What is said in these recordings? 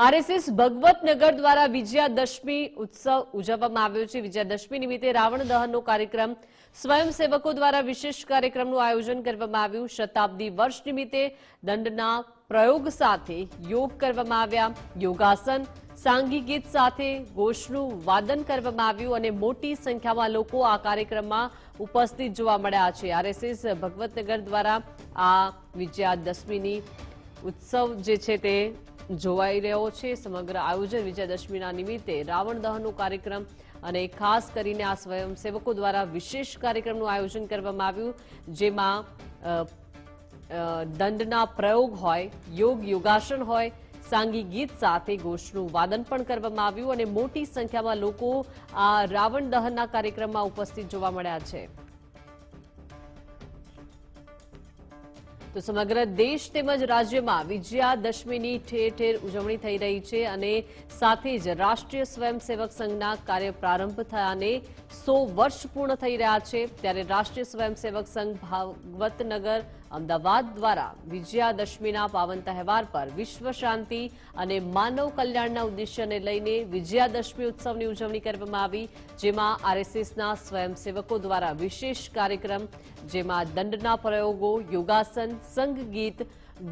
RSS ભગવતનગર દ્વારા વિજયાદશમી ઉત્સવ ઉજવવામાં આવ્યો છે. વિજયાદશમી નિમિત્તે રાવણ દહનનો કાર્યક્રમ સ્વયંસેવકો દ્વારા વિશેષ કાર્યક્રમનું આયોજન કરવામાં આવ્યું. શતાબ્દી વર્ષ નિમિત્તે દંડના પ્રયોગ સાથે યોગ કરવામાં આવ્યા. યોગાસન, સાંગી ગીત સાથે ઘોષનું વાદન કરવામાં આવ્યું અને મોટી સંખ્યામાં લોકો આ કાર્યક્રમમાં ઉપસ્થિત જોવા મળ્યા છે. આરએસએસ ભગવતનગર દ્વારા આ વિજયાદશમીની ઉત્સવ જે છે તે જોવાઈ રહ્યો છે. સમગ્ર આયોજન વિજયાદશમીના નિમિત્તે રાવણ દહનનો કાર્યક્રમ અને ખાસ કરીને આ સ્વયંસેવકો દ્વારા વિશેષ કાર્યક્રમનું આયોજન કરવામાં આવ્યું, જેમાં દંડના પ્રયોગ હોય, યોગ યોગાસન હોય, સાંગી ગીત સાથે ગોષ્ઠનું વાદન પણ કરવામાં આવ્યું અને મોટી સંખ્યામાં લોકો આ રાવણ દહનના કાર્યક્રમમાં ઉપસ્થિત જોવા મળ્યા છે. તો સમગ્ર દેશ તેમજ રાજ્યમાં વિજયાદશમીની ઠેર ઠેર ઉજવણી થઈ રહી છે અને સાથે જ રાષ્ટ્રીય સ્વયંસેવક સંઘના કાર્ય પ્રારંભ થયાને સો વર્ષ પૂર્ણ થઈ રહ્યા છે. ત્યારે રાષ્ટ્રીય સ્વયંસેવક સંઘ ભાગવતનગર, અમદાવાદ દ્વારા વિજયાદશમીના પાવન તહેવાર પર વિશ્વ શાંતિ અને માનવ કલ્યાણના ઉદ્દેશ્યને લઈને વિજયાદશમી ઉત્સવની ઉજવણી કરવામાં આવી, જેમાં આરએસએસના સ્વયંસેવકો દ્વારા વિશેષ કાર્યક્રમ, જેમાં દંડના પ્રયોગો, યોગાસન સંગીત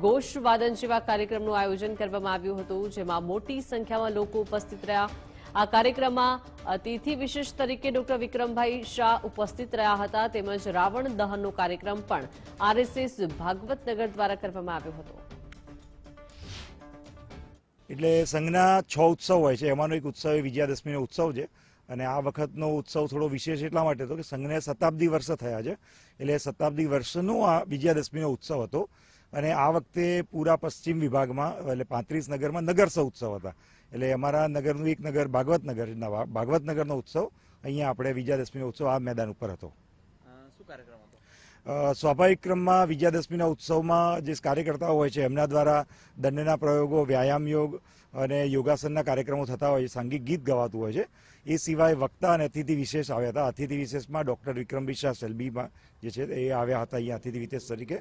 ગોષવાદન જેવા કાર્યક્રમનું આયોજન કરવામાં આવ્યું હતું, જેમાં મોટી સંખ્યામાં લોકો ઉપસ્થિત રહ્યા. આ કાર્યક્રમમાં અતિથિ વિશેષ તરીકે ડોક્ટર વિક્રમભાઈ શાહ ઉપસ્થિત રહ્યા હતા, તેમજ રાવણ દહનનો કાર્યક્રમ પણ આરએસએસ ભાગવતનગર દ્વારા કરવામાં આવ્યો હતો. એટલે સંઘના છ ઉત્સવ હોય છે, એમાંનો એક ઉત્સવ એ વિજયાદશમીનો ઉત્સવ છે. અને આ વખતનો ઉત્સવ થોડો વિશેષ એટલા માટે હતો કે સંઘને શતાબ્દી વર્ષ થયા છે. એટલે શતાબ્દી વર્ષનો આ વિજયાદશમીનો ઉત્સવ હતો. અને આ વખતે પૂરા પશ્ચિમ વિભાગમાં, એટલે પાંત્રીસ નગરમાં નગરસવ ઉત્સવ હતા. એટલે અમારા નગરનું એક નગર ભાગવતનગર ભાગવતનગરનો ઉત્સવ. અહીંયા આપણે વિજયાદશમીનો ઉત્સવ આ મેદાન ઉપર હતો. કાર્યક્રમ હતો? સ્વાભાવિક ક્રમમાં વિજયાદશમીના ઉત્સવમાં જે કાર્યકર્તાઓ હોય છે, એમના દ્વારા દંડના પ્રયોગો, વ્યાયામ યોગ અને યોગાસનના કાર્યક્રમો થતા હોય છે, સાંગીક ગીત ગવાતું હોય છે. એ સિવાય વક્તા અને અતિથિ વિશેષ આવ્યા હતા. અતિથિ વિશેષમાં ડૉક્ટર વિક્રમ શાહ સેલ્બીમાં જે છે, એ આવ્યા હતા અહીંયા અતિથિ વિશેષ તરીકે.